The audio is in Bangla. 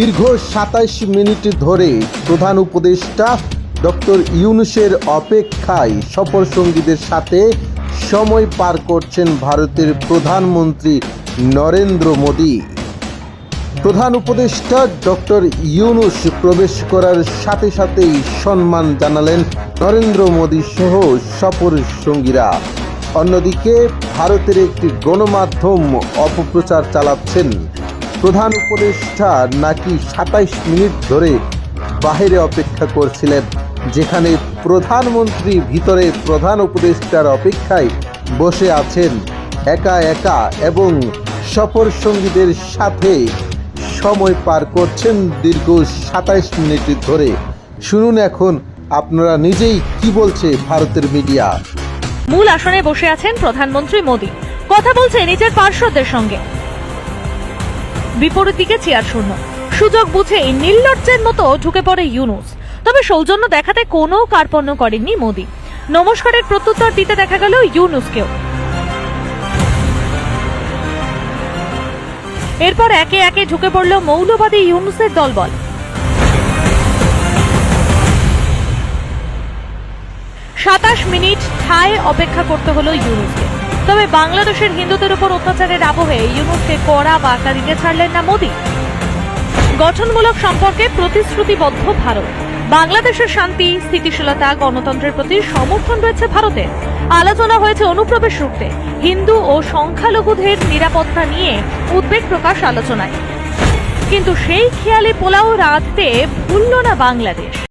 দীর্ঘ সাতাইশ মিনিট ধরে প্রধান উপদেষ্টা ডক্টর ইউনুসের অপেক্ষায় সফর সঙ্গীদের সাথে সময় পার করছেন ভারতের প্রধানমন্ত্রী নরেন্দ্র মোদী। প্রধান উপদেষ্টা ডক্টর ইউনুস প্রবেশ করার সাথে সাথেই সম্মান জানালেন নরেন্দ্র মোদী সহ সফর সঙ্গীরা। অন্যদিকে ভারতের একটি গণমাধ্যম অপপ্রচার চালাচ্ছেন প্রধান উপদেষ্টা নাকি সাতাইশ মিনিট ধরে বাইরে অপেক্ষা করছিলেন, যেখানে প্রধানমন্ত্রী ভিতরে প্রধান উপদেষ্টার অপেক্ষায় বসে আছেন একা একা এবং সফর সঙ্গীদের সাথে সময় পার করছেন দীর্ঘ সাতাইশ মিনিট ধরে। শুনুন এখন আপনারা নিজেই কি বলছে ভারতের মিডিয়া। মূল আসনে বসে আছেন প্রধানমন্ত্রী মোদী। কথা বলছে নিজের পার্শ্বদের সঙ্গে। বিপরীত দিকে চেয়ার শূন্য। সুযোগ বুঝে নির্লজ্জের মতো ঢুকে পড়ে ইউনুস। তবে সৌজন্য দেখাতে কোনো কার্পণ্য করেননি মোদী। নমস্কারের প্রত্যুত্তর দিতে দেখা গেল ইউনুসকেও। এরপর একে একে ঢুকে পড়ল মৌলবাদী ইউনুসের দলবল। সাতাশ মিনিট ঠায় অপেক্ষা করতে হলো ইউনুসকে। তবে বাংলাদেশের হিন্দুদের উপর অত্যাচারের আবহে ইউনুসকে কড়া বার্তা দিতে ছাড়লেন না মোদী। গঠনমূলক সম্পর্কে প্রতিশ্রুতিবদ্ধ ভারত। বাংলাদেশের শান্তি, স্থিতিশীলতা, গণতন্ত্রের প্রতি সমর্থন রয়েছে ভারতের আলোচনা হয়েছে অনুপ্রবেশ রুখতে। হিন্দু ও সংখ্যালঘুদের নিরাপত্তা নিয়ে উদ্বেগ প্রকাশ আলোচনায়। কিন্তু সেই খেয়ালে পোলাও রাঁধতে ভুলল না বাংলাদেশ।